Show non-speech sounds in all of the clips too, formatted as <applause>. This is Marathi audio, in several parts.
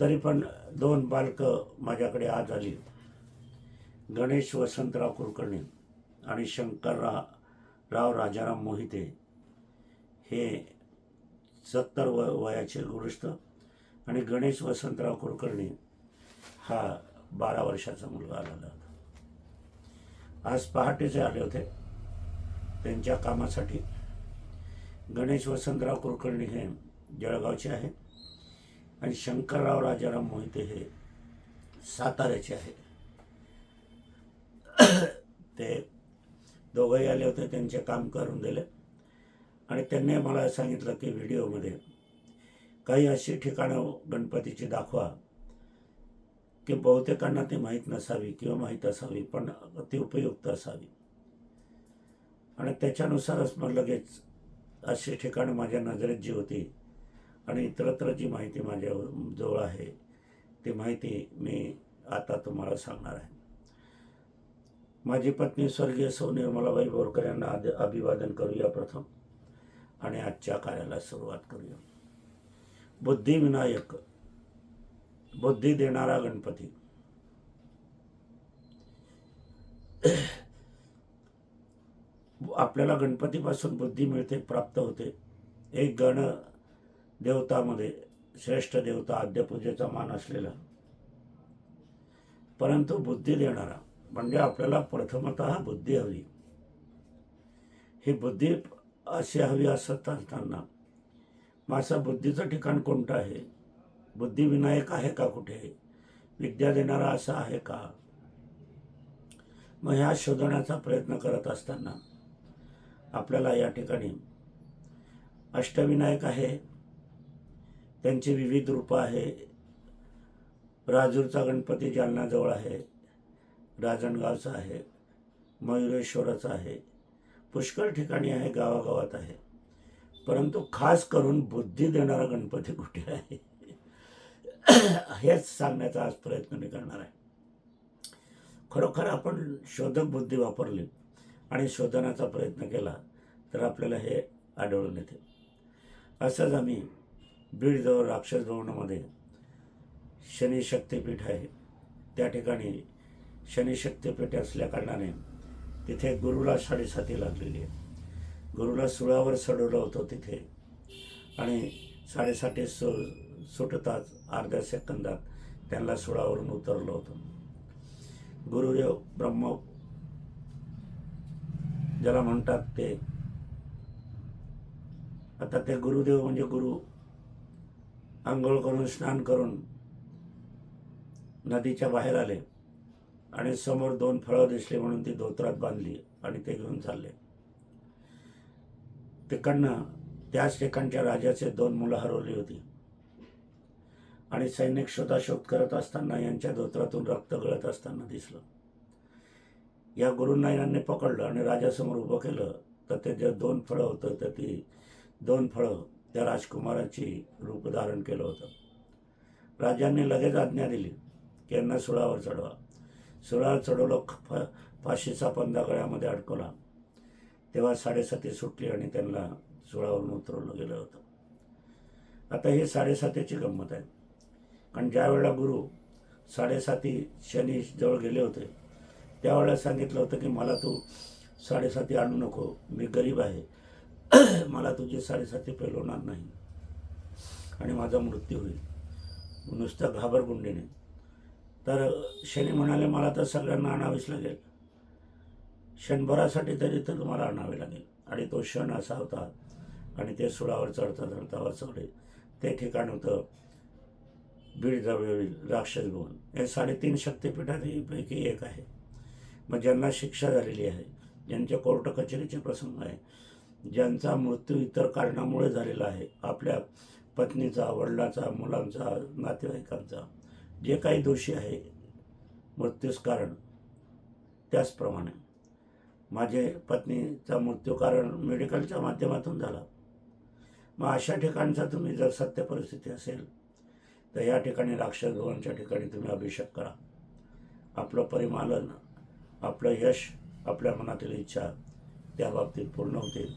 तरी पण दोन बालकं माझ्याकडे आज आली. गणेश वसंतराव कुलकर्णी आणि शंकरराव राव राजाराम मोहिते हे सत्तर व वयाचे गृहस्थ आणि गणेश वसंतराव कुलकर्णी हा बारा वर्षाचा मुलगा आलेला होता. आज पहाटेचे आले होते. त्यांच्या कामासाठी गणेश वसंतराव कुलकर्णी हे जळगावचे आहेत. आणि शंकरराव राजाराम मोहिते हे साताऱ्याचे आहे ते दोघंही आले होते त्यांचे काम करून दिले. आणि त्यांनी मला सांगितलं की व्हिडिओमध्ये काही अशी ठिकाणं गणपतीची दाखवा की बहुतेकांना ती माहीत नसावी किंवा माहीत असावी पण ती उपयुक्त असावी. आणि त्याच्यानुसारच मग लगेच अशी ठिकाणं माझ्या नजरेत जी होती आणि इतरत्र जी माहिती माझ्या जवळ आहे ती माहिती मी आता तुम्हाला सांगणार आहे. माझी पत्नी स्वर्गीय सौ निर्मलाबाई बोरकर यांना आद अभिवादन करूया प्रथम आणि आजच्या कार्याला सुरुवात करूया. बुद्धिविनायक बुद्धी देणारा गणपती. आपल्याला गणपतीपासून बुद्धी मिळते प्राप्त होते. एक गण देवतामध्ये श्रेष्ठ देवता आद्यपूजेचा मान असलेला. परंतु बुद्धी देणारा म्हणजे आपल्याला प्रथमतः बुद्धी हवी. ही बुद्धी अशी हवी असत असताना माझं बुद्धीचं ठिकाण कोणतं आहे? बुद्धिविनायक आहे का कुठे? विद्या देणारा असा आहे का? मग ह्या शोधण्याचा प्रयत्न करत असताना आपल्याला या ठिकाणी अष्टविनायक आहे त्यांची विविध रूपं आहे. राजूरचा गणपती जालनाजवळ आहे. राजणगावचा आहे. मयुरेश्वराचा आहे. पुष्कळ ठिकाणी आहे गावागावात आहे. परंतु खास करून बुद्धी देणारा गणपती कुठे आहे? <clears throat> हेच सांगण्याचा आज प्रयत्न मी करणार आहे. खरोखर आपण शोधक बुद्धी वापरली आणि शोधण्याचा प्रयत्न केला तर आपल्याला हे आढळून येते. असंच आम्ही बीडजवळ राक्षस भवनामध्ये शनी शक्तीपीठ आहे. त्या ठिकाणी शनी शक्तीपीठ असल्या कारणाने तिथे गुरुला साडेसाती लागलेली आहे. गुरुला सुळावर चढवलं होतं तिथे. आणि साडेसाती सु सुटताच अर्ध्या सेकंदात त्यांना सुळावरून उतरलं होतं. गुरुदेव ब्रह्म ज्याला म्हणतात ते आता ते गुरुदेव म्हणजे गुरु आंघोळ करून स्नान करून नदीच्या बाहेर आले आणि समोर दोन फळं दिसली म्हणून ती धोत्रात बांधली आणि ते घेऊन चालले. तिकडनं त्याच ठिकाणच्या राजाचे दोन मुलं हरवली होती. आणि सैनिक शोधाशोध करत असताना यांच्या धोत्रातून रक्त गळत असताना दिसलं. या गुरूंना यांनी पकडलं आणि राजासमोर उभं केलं. तर ते जे दोन फळं होतं तर ती दोन फळं त्या राजकुमाराची रूप धारण केलं होतं. राजांनी लगेच आज्ञा दिली की यांना सुळावर चढवा. सुळावर चढवलं फ फाशीचा पंधा गळ्यामध्ये अडकवला. तेव्हा साडेसाती सुटली आणि त्यांना सुळावरून उतरवलं गेलं होतं. आता हे साडेसातीची गंमत आहे. कारण ज्या वेळेला गुरु साडेसाती शनी जवळ गेले होते त्यावेळेला सांगितलं होतं की मला तू साडेसाती आणू नको मी गरीब आहे. <clears throat> मला तुझी साडेसाती होणार नाही. आणि माझा मृत्यू होईल. नुसतं घाबरगुंडीने. तर शनी म्हणाले मला तर सगळ्यांना आणावेच लागेल. क्षणभरासाठी तरी तर तुम्हाला आणावे लागेल. आणि तो क्षण असा होता आणि ते सुळावर चढता चढता वाचवले ते ठिकाण होतं बीडजवळील राक्षस भवन. हे साडेतीन शक्तीपीठांपैकी एक आहे. मग ज्यांना शिक्षा झालेली आहे ज्यांच्या कोर्ट कचेरीचे प्रसंग आहे ज्यांचा मृत्यू इतर कारणामुळे झालेला आहे. आपल्या पत्नीचा वडिलाचा मुलांचा नातेवाईकांचा जे काही दोषी आहे मृत्यूस कारण त्याचप्रमाणे. माझे पत्नीचा मृत्यू कारण मेडिकलच्या माध्यमातून झाला. मग अशा ठिकाणचा तुम्ही जर सत्य परिस्थिती असेल तर या ठिकाणी राक्षसभवनच्या ठिकाणी तुम्ही अभिषेक करा. आपलं परिमालन आपलं यश आपल्या मनातील इच्छा त्या बाबतीत पूर्ण होतील.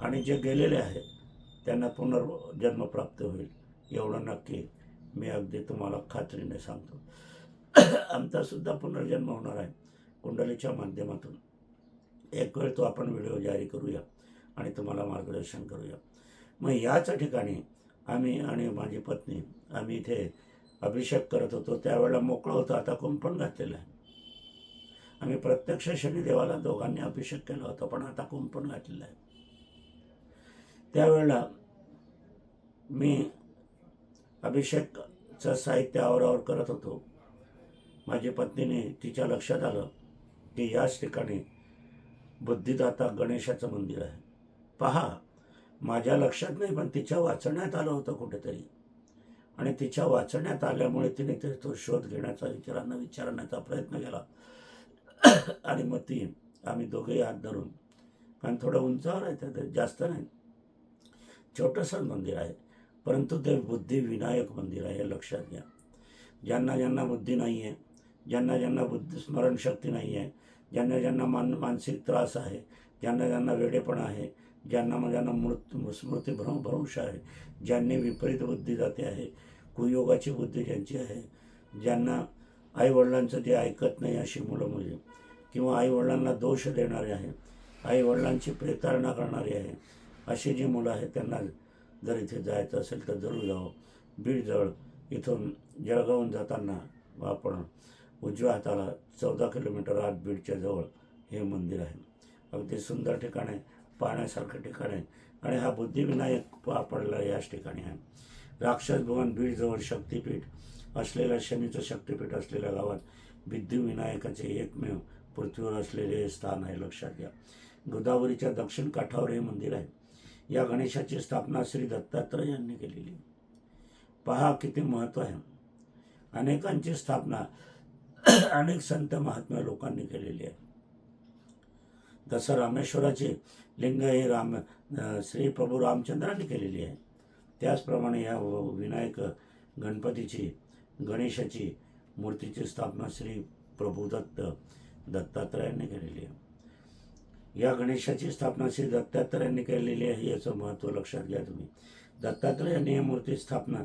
आणि जे गेलेले आहेत त्यांना पुनर्जन्म प्राप्त होईल एवढं नक्की मी अगदी तुम्हाला खात्रीने सांगतो. आमचासुद्धा पुनर्जन्म होणार आहे कुंडलीच्या माध्यमातून. एक वेळ तो आपण व्हिडिओ जारी करूया आणि तुम्हाला मार्गदर्शन करूया. मग याच ठिकाणी आम्ही आणि माझी पत्नी आम्ही इथे अभिषेक करत होतो. त्यावेळेला मोकळं होतं आता कुंपण घातलेलं आहे. आम्ही प्रत्यक्ष शनिदेवाला दोघांनी अभिषेक केला होता पण आता कुंपण घातलेलं आहे. त्यावेळेला मी अभिषेकचं साहित्य आवरावर करत होतो. माझी पत्नीने तिच्या लक्षात आलं की याच ठिकाणी बुद्धिदाता गणेशाचं मंदिर आहे. पहा माझ्या लक्षात नाही पण तिच्या वाचण्यात आलं होतं कुठेतरी. आणि तिच्या वाचण्यात आल्यामुळे तिने ते तो शोध घेण्याचा विचारांना विचारण्याचा प्रयत्न केला. <coughs> आणि मग ती आम्ही दोघेही हात धरून कारण थोडं उंचावर आहे तर जास्त नाही. छोटंसं मंदिर आहे परंतु ते बुद्धिविनायक मंदिर आहे हे लक्षात घ्या. ज्यांना ज्यांना बुद्धी नाही आहे ज्यांना ज्यांना बुद्धी स्मरणशक्ती नाही आहे ज्यांना ज्यांना मान मानसिक त्रास आहे ज्यांना ज्यांना वेडेपण आहे ज्यांना ज्यांना मृत्यू स्मृती भ्रम भ्रंश आहे ज्यांनी विपरीत बुद्धी जाते आहे कुयोगाची बुद्धी ज्यांची आहे ज्यांना आईवडिलांचं ते ऐकत नाही अशी मुलं मुली. किंवा आईवडिलांना दोष देणारे आहे. आईवडिलांची प्रेताळना करणारी आहे. अशी जी मुलं आहेत त्यांना जर इथे जायचं असेल तर जरूर जावं. बीडजवळ इथून जळगावून जाताना आपण उजव्या हाताला चौदा किलोमीटर आत बीडच्या जवळ हे मंदिर आहे. अगदी सुंदर ठिकाण आहे पाहण्यासारखं ठिकाण आहे आणि हा बुद्धिविनायक पडला याच ठिकाणी आहे. राक्षस भवन बीडजवळ शक्तिपीठ असलेल्या शनीचं शक्तिपीठ असलेल्या गावात बिद्धिविनायकाचे एकमेव पृथ्वीवर असलेले हे स्थान आहे लक्षात घ्या. गोदावरीच्या दक्षिण काठावर हे मंदिर आहे. या गणेशाची स्थापना श्री दत्तात्रय यांनी केलेली. पहा किती महत्त्व आहे. अनेकांची स्थापना <clears throat> अनेक संत महात्मा लोकांनी केलेली आहे. जसं रामेश्वराची लिंग हे राम श्री प्रभू रामचंद्रांनी केलेली आहे. त्याचप्रमाणे या विनायक गणपतीची गणेशाची मूर्तीची स्थापना श्री प्रभू दत्त दत्तात्रयांनी केलेली आहे. या गणेशाची स्थापना श्री दत्तात्रयांनी केलेली आहे याचं महत्त्व लक्षात घ्या तुम्ही. दत्तात्रयांनी या मूर्ती स्थापना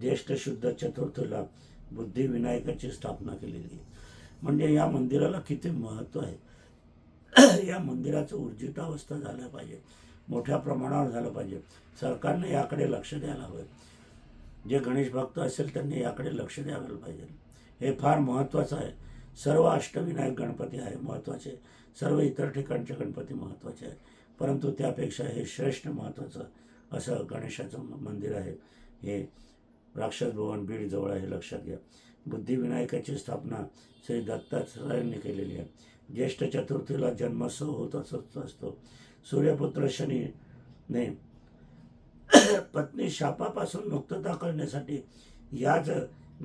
ज्येष्ठ शुद्ध चतुर्थीला बुद्धिविनायकाची स्थापना केलेली आहे. म्हणजे या मंदिराला किती महत्त्व आहे? <clears throat> या मंदिराचं ऊर्जितावस्था झालं पाहिजे. मोठ्या प्रमाणावर झालं पाहिजे. सरकारने याकडे लक्ष द्यायला हवं. जे गणेश भक्त असेल त्यांनी याकडे लक्ष द्यायला पाहिजे. हे फार महत्त्वाचं आहे. सर्व अष्टविनायक गणपती आहे महत्त्वाचे. सर्व इतर ठिकाणचे गणपती महत्त्वाचे आहे परंतु त्यापेक्षा हे श्रेष्ठ महत्त्वाचं असं गणेशाचं मंदिर आहे. हे राक्षस भवन बीडजवळ आहे लक्षात घ्या. बुद्धिविनायकाची स्थापना श्री दत्तात्रयांनी केलेली आहे. ज्येष्ठ चतुर्थीला जन्मोत्सव होत असत असतो. सूर्यपुत्र शनीने पत्नी शापापासून मुक्तता करण्यासाठी याच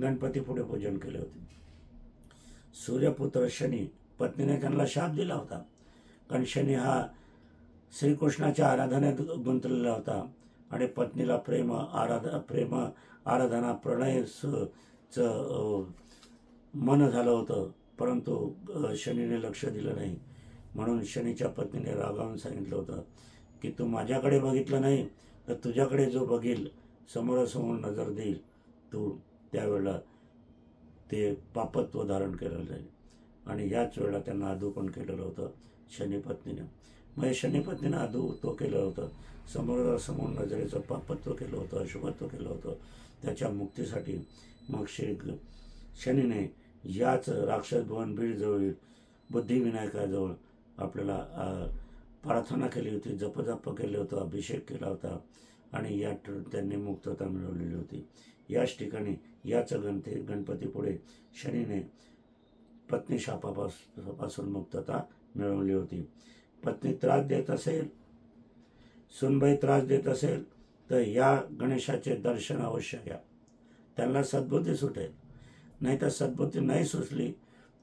गणपती पुढे पूजन केले होते. सूर्यपुत्र शनी पत्नीने त्यांना शाप दिला होता. कारण शनी हा श्रीकृष्णाच्या आराधनेत गुंतलेला होता आणि पत्नीला प्रेम आराध प्रेम आराधना प्रणय स- च मन झालं होतं. परंतु शनीने लक्ष दिलं नाही. म्हणून शनीच्या पत्नीने रागावून सांगितलं होतं की तू माझ्याकडे बघितलं नाही तर तुझ्याकडे जो बघील समोरासमोर नजर देईल तू त्यावेळेला ते पापत्व धारण केलं जाईल. आणि याच वेळेला त्यांना अधूपण केलेलं होतं शनीपत्नीनं मग हे शनीपत्नीनं आदू तो केलं होतं. समोरासमोर नजरेचं पापत्व केलं होतं अशुभत्व केलं होतं. त्याच्या मुक्तीसाठी मग श्री शनीने याच राक्षस भवन बीडजवळील बुद्धिविनायकाजवळ आपल्याला प्रार्थना केली होती जपजप केलं होतं अभिषेक केला होता आणि या त्यांनी मुक्तता मिळवलेली होती. याच ठिकाणी याच गणते गणपतीपुढे शनीने पत्नी शापापासून मुक्तता मिळवली होती. पत्नी त्रास देत असेल सुनबाई त्रास देत असेल तर या गणेशाचे दर्शन अवश्य घ्या. त्यांना सद्बुद्धी सुटेल. नाही तर सद्बुद्धी नाही सुचली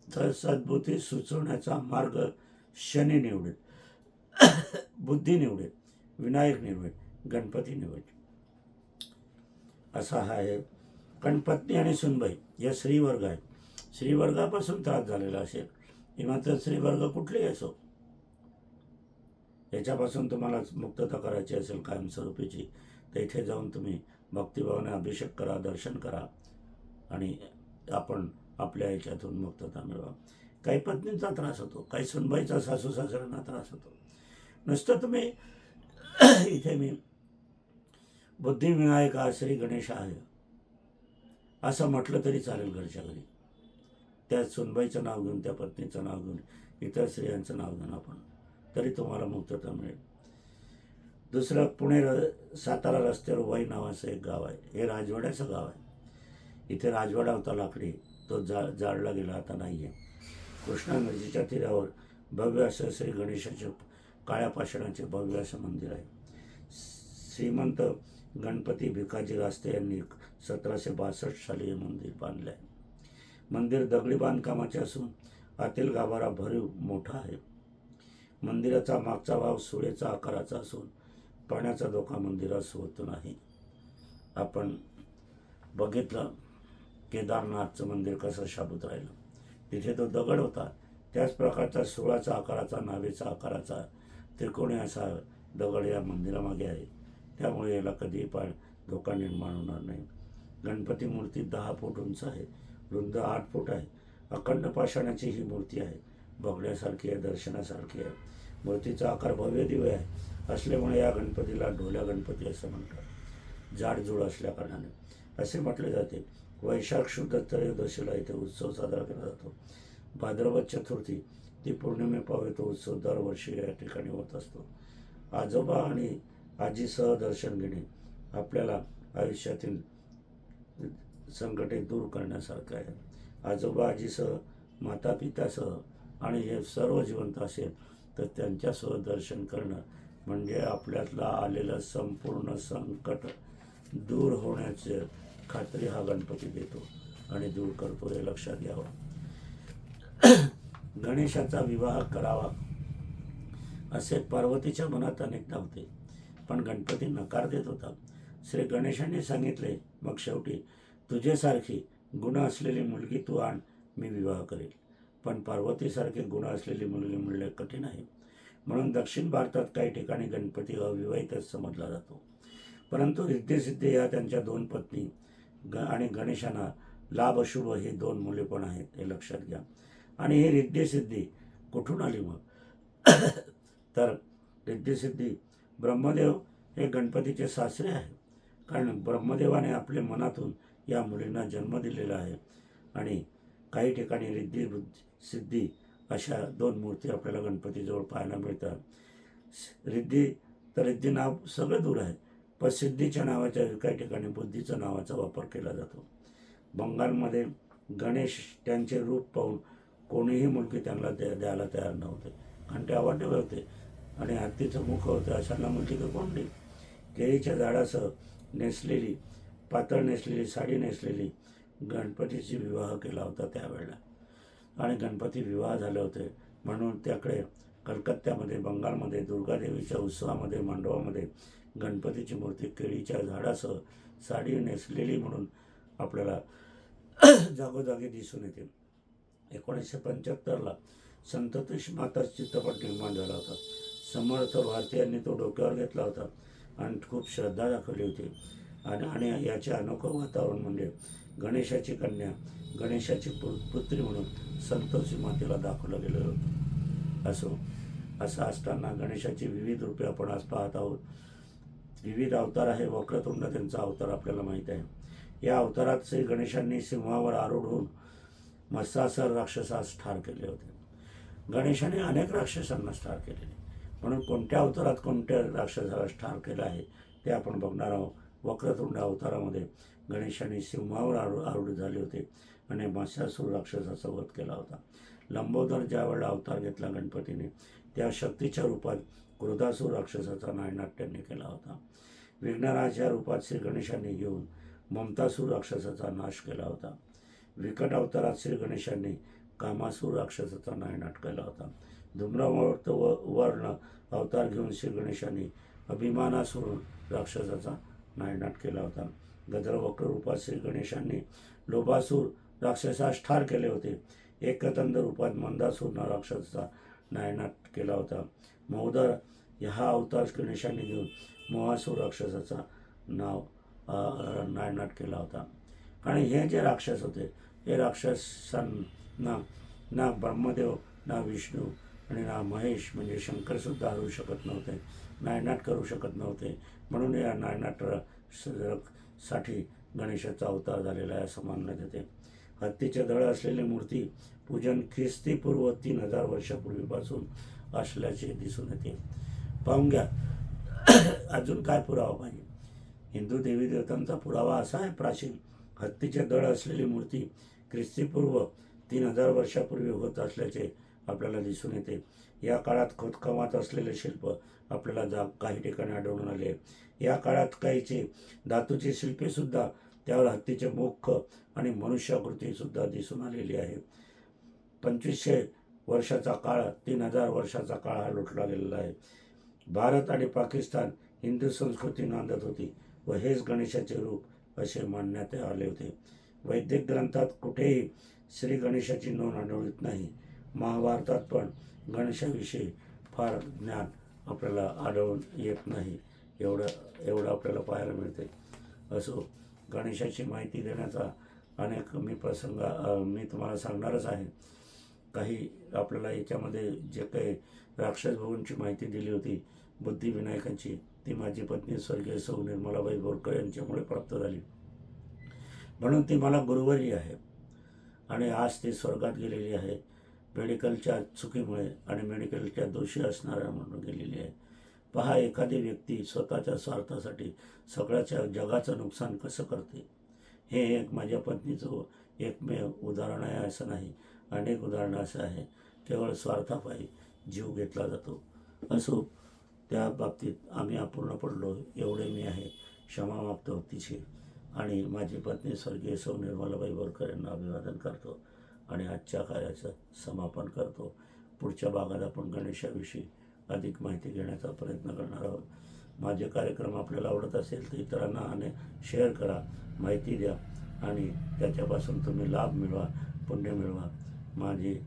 तर सद्बुद्धी सुचवण्याचा मार्ग शनी निवडेल. बुद्धी निवडेल विनायक निवडेल गणपती निवडेल असा हा आहे कारण पत्नी आणि सुनबाई या श्रीवर्ग आहे श्रीवर्गापासून त्रास झालेला असेल ही मात्र श्रीवर्ग कुठलेही असो? याच्यापासून तुम्हाला मुक्तता करायची असेल कायमस्वरूपीची तर इथे जाऊन तुम्ही भक्तिभावाने अभिषेक करा दर्शन करा आणि आपण आपल्या याच्यातून मुक्तता मिळवा. काही पत्नींचा त्रास होतो काही सुनबाईचा सासू सासऱ्यांना त्रास होतो. नुसतं तुम्ही इथे मी बुद्धिविनायक हा श्री गणेश आहे. असं म्हटलं तरी चालेल घरच्या घरी. त्या सुनबाईचं नाव घेऊन त्या पत्नीचं नाव घेऊन इतर स्त्रियांचं नाव घेऊन आपण तरी तुम्हाला मुक्तता मिळेल. दुसरं पुणे र सातारा रस्त्यावर वाई नावाचं एक गाव आहे. हे राजवाड्याचं गाव आहे. इथे राजवाडा होता लाकडी. तो जा जाळला गेला आता नाही आहे कृष्णा नदीच्या तीरावर भव्य असं श्री गणेशाचे काळ्या पाषाणाचे भव्य असं मंदिर आहे. श्रीमंत गणपती भिकाजी रास्ते यांनी सतराशे बासष्ट साली हे मंदिर बांधले आहे. मंदिर दगडी बांधकामाचे असून आतील गाभारा भरीव मोठा आहे. मंदिराचा मागचा भाग सुळेचा आकाराचा असून पाण्याचा धोका मंदिरास होत नाही. आपण बघितलं केदारनाथचं मंदिर कसं शाबूत राहिलं. तिथे तो दगड होता. त्याच प्रकारचा सोळाचा आकाराचा नावेचा आकाराचा त्रिकोणी असा दगड या मंदिरामागे आहे. त्यामुळे याला कधीही पाय धोका निर्माण होणार नाही. गणपती मूर्ती दहा फूट उंच आहे. रुंद आठ फूट आहे. अखंड पाषाणाची ही मूर्ती आहे. बघण्यासारखी आहे दर्शनासारखी आहे. मूर्तीचा आकार भव्य दिव्य आहे. असल्यामुळे या गणपतीला ढोल्या गणपती असं म्हणतात. जाडजूड असल्याकारणाने असे म्हटले जाते. वैशाख शुद्ध त्रयोदशीला इथे उत्सव साजरा केला जातो. भाद्रपद चतुर्थी ती पौर्णिमे पावे तो उत्सव दरवर्षी या ठिकाणी होत असतो. आजोबा आणि आजीसह दर्शन घेणे आपल्याला आयुष्यातील संकटे दूर करण्यासारखं आहे. आजोबा आजीसह माता पित्यासह आणि हे सर्व जिवंत असेल तर त्यांच्यासह दर्शन करणं म्हणजे आपल्यातला आलेलं संपूर्ण संकट दूर होण्याचे खात्री हा गणपती देतो आणि दूर करतो हे लक्षात घ्यावं. गणेशाचा विवाह करावा असे पार्वतीच्या मनात अनेकदा होते. पण गणपती नकार देत होता. श्री गणेशाने सांगितले मग शेवटी तुझेसारखी गुण असलेली मुलगी तू आण मी विवाह करेल. पण पार्वतीसारखे गुण असलेली मुलगी मिळणे कठीण आहे. म्हणून दक्षिण भारतात काही ठिकाणी गणपती अविवाहितच समजला जातो. परंतु रिद्धेसिद्धे या त्यांच्या दोन पत्नी ग आणि गणेशांना लाभ अशुभ ही दोन मुले पण आहेत हे लक्षात घ्या. आणि हे रिद्धिसिद्धी कुठून आली मग? तर रिद्धिसिद्धी ब्रह्मदेव हे गणपतीचे सासरे आहे कारण ब्रह्मदेवाने आपल्या मनातून या मुलींना जन्म दिलेला आहे. आणि काही ठिकाणी रिद्धी सिद्धी अशा दोन मूर्ती आपल्याला गणपतीजवळ पाहायला मिळतात. रिद्धी तर रिद्धी नाव सगळं दूर आहे. पण सिद्धीच्या नावाच्या काही ठिकाणी बुद्धीच्या नावाचा वापर केला जातो. बंगालमध्ये गणेश त्यांचे रूप पाहून कोणीही मुलगी त्यांना द्या द्यायला तयार नव्हते. कारण ते अवाढव्य होते. आणि हत्तीचं मुख होतं. अशांना मुलगी का कोण केळीच्या झाडासह नेसलेली पातळ नेसलेली साडी नेसलेली गणपतीची विवाह केला होता त्यावेळेला. आणि गणपती विवाह झाले होते. म्हणून त्याकडे कलकत्त्यामध्ये बंगालमध्ये दुर्गादेवीच्या उत्सवामध्ये मांडवामध्ये गणपतीची मूर्ती केळीच्या झाडासह साडी नेसलेली म्हणून आपल्याला <clears throat> जागोजागी दिसून येते. एकोणीसशे पंच्याहत्तरला संततेश माता चित्रपट निर्माण झाला होता. समर्थ भारतीयांनी तो डोक्यावर घेतला होता आणि खूप श्रद्धा दाखवली होती. आणि आणि याचे अनोखं वातावरण म्हणजे गणेशाची कन्या गणेशाची पु पुत्री म्हणून संतोषी मातेला दाखवलं गेलं होतं. असो असं असताना गणेशाची विविध रूपे आपण आज पाहत आहोत. विविध अवतार आहे वक्रतुंड त्यांचा अवतार आपल्याला माहीत आहे. या अवतारात श्री गणेशांनी सिंहावर आरूढ होऊन मत्सासर राक्षसास ठार केले होते. गणेशाने अनेक राक्षसांना ठार केलेले म्हणून कोणत्या अवतारात कोणत्या राक्षसाला ठार केलं आहे ते आपण बघणार आहोत. वक्रतुंड अवतारामध्ये गणेशाने सिंहावर आरू आरूढ झाले होते आणि मत्स्यासूर राक्षसाचा वध केला होता. लंबोदर ज्यावेळेला अवतार घेतला गणपतीने त्या शक्तीच्या रूपात क्रोधासूर राक्षसाचा नायनाट त्यांनी केला होता. विघ्नराज या रूपात श्री गणेशाने घेऊन ममतासूर राक्षसाचा नाश केला होता. विकट अवतारात श्री गणेशांनी कामासूर राक्षसाचा नायनाट केला होता. धूम्रमूर्त व वर्ण अवतार घेऊन श्री गणेशांनी अभिमानासूर राक्षसाचा नायनाट केला होता. गजरवक्र रूपात श्री गणेशांनी लोभासूर राक्षसास ठार केले होते. एकतंद रूपात मंदासूर राक्षसाचा नायनाट केला होता. महोदर हा अवतार गणेशांनी घेऊन मोहासूर राक्षसाचा नाव नायनाट केला होता. आणि हे जे राक्षस होते हे राक्षसांना ना ब्रह्मदेव ना विष्णू आणि ना महेश म्हणजे शंकरसुद्धा हरवू शकत नव्हते नायनाट करू शकत नव्हते. म्हणून या नायनाट स- साठी गणेशाचा अवतार झालेला आहे असं मानण्यात येते. हत्तीचे दळ असलेली मूर्ती पूजन ख्रिस्तीपूर्व तीन हजार वर्षापूर्वीपासून असल्याचे दिसून येते. पाहून घ्या अजून काय पुरावा पाहिजे? हिंदू देवी देवतांचा पुरावा असा आहे प्राचीन. हत्तीचे दळ असलेली मूर्ती ख्रिस्तीपूर्व तीन हजार वर्षापूर्वी होत असल्याचे आपल्याला दिसून येते. या काळात खोदकामात असलेले शिल्प आपल्याला जा काही ठिकाणी आढळून आले. या काळात काहीचे धातूची शिल्पे सुद्धा त्यावर हत्तीचे मुख आणि मनुष्याकृतीसुद्धा दिसून आलेली आहे. पंचवीसशे वर्षाचा काळ तीन हजार वर्षाचा काळ हा लुटला गेलेला आहे. भारत आणि पाकिस्तान हिंदू संस्कृती नांदत होती व हेच गणेशाचे रूप असे मानण्यात आले होते. वैदिक ग्रंथात कुठेही श्री गणेशाची नोंद आढळत नाही. महाभारतात पण गणेशाविषयी फार ज्ञान आपल्याला आढळून येत नाही. एवढं एवढं आपल्याला पाहायला मिळते. असो गणेशाची माहिती देण्याचा अनेक मी प्रसंग मी तुम्हाला सांगणारच आहे. काही आपल्याला याच्यामध्ये जे काही राक्षस भवनची माहिती दिली होती बुद्धिविनायकांची ती माझी पत्नी स्वर्गीय सौ निर्मलाबाई बोरकर यांच्यामुळे प्राप्त झाली. म्हणून ती मला गुरुवारी आहे. आणि आज ती स्वर्गात गेलेली आहे. मेडिकलच्या चुकीमुळे आणि मेडिकलच्या दोषी असणाऱ्या म्हणून गेलेली आहे. पहा एखादी व्यक्ती स्वतःच्या स्वार्थासाठी सगळ्याच्या जगाचं नुकसान कसं करते? हे एक माझ्या पत्नीचं एकमेव उदाहरण आहे असं नाही. अनेक उदाहरणं असं आहे. केवळ स्वार्थापायी जीव घेतला जातो. असो त्या बाबतीत आम्ही अपूर्ण पडलो एवढे मी आहे. क्षमा मागतो तिची आणि माझी पत्नी स्वर्गीय सौ निर्मलाबाई बोरकर यांना अभिवादन करतो आणि आजच्या कार्याचं समापन करतो. पुढच्या भागात आपण गणेशाविषयी अधिक माहिती घेण्याचा प्रयत्न करणार आहोत. माझे कार्यक्रम आपल्याला आवडत असेल तर इतरांना आणि शेअर करा माहिती द्या आणि त्याच्यापासून तुम्ही लाभ मिळवा पुण्य मिळवा. माझी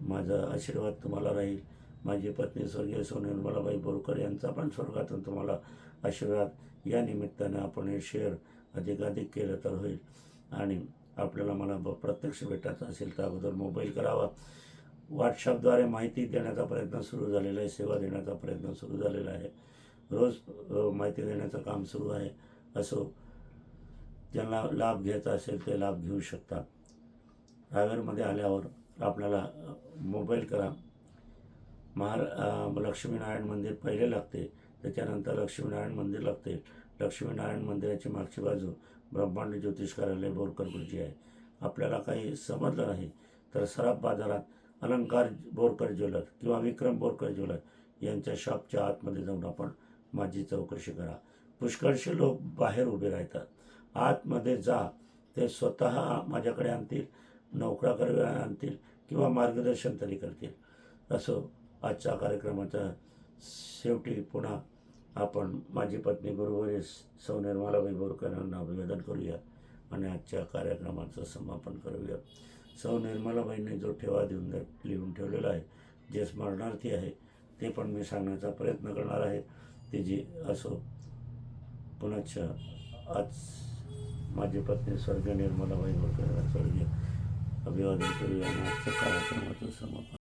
माझा आशीर्वाद तुम्हाला राहील. माझी पत्नी स्वर्गीय सौ निर्मलाबाई बोरकर यांचा पण स्वर्गातून तुम्हाला आशीर्वाद. या निमित्ताने आपण हे शेअर अधिकाधिक केलं तर होईल. आणि आपल्याला मला ब- प्रत्यक्ष भेटायचं असेल तर अगोदर मोबाईल करावा. व्हॉट्सअपद्वारे माहिती देण्याचा प्रयत्न सुरू झालेला आहे सेवा देण्याचा प्रयत्न सुरू झालेला आहे. रोज माहिती देण्याचं काम सुरू आहे असो ज्यांना लाभ घ्यायचा असेल ते लाभ घेऊ शकतात. रावेरमध्ये आल्यावर आपल्याला मोबाईल करा. महार लक्ष्मीनारायण मंदिर पहिले लागते त्याच्यानंतर लक्ष्मीनारायण मंदिर लागते. लक्ष्मीनारायण मंदिराची मागची बाजू ब्रह्मांड ज्योतिष कार्यालय बोरकर गुरुजी आहे. आपल्याला काही समजलं नाही. तर सराफ बाजारात अलंकार बोरकर ज्वेलर किंवा विक्रम बोरकर ज्वेलर यांच्या शॉपच्या आतमध्ये जाऊन आपण माझी चौकशी करा. पुष्कळशे लोक बाहेर उभे राहतात. आतमध्ये जा. ते स्वतः माझ्याकडे आणतील नोकरा आणतील किंवा मार्गदर्शन तरी करतील. असो आजच्या कार्यक्रमाच्या शेवटी पुन्हा आपण माझी पत्नी गुरुवारी सौ निर्मलाबाई बोरकरांना अभिवादन करूया आणि आजच्या कार्यक्रमाचं समापन करूया. सौ निर्मलाबाईंनी जो ठेवा देऊन लिहून ठेवलेला आहे जे स्मरणार्थी आहे ते पण मी सांगण्याचा प्रयत्न करणार आहे. ते जी असो पुनश्च आज माझी पत्नी स्वर्गीय निर्मलाबाई बोरकर स्वर्गीय अभिवादन करूया आणि आजच्या कार्यक्रमाचं समापन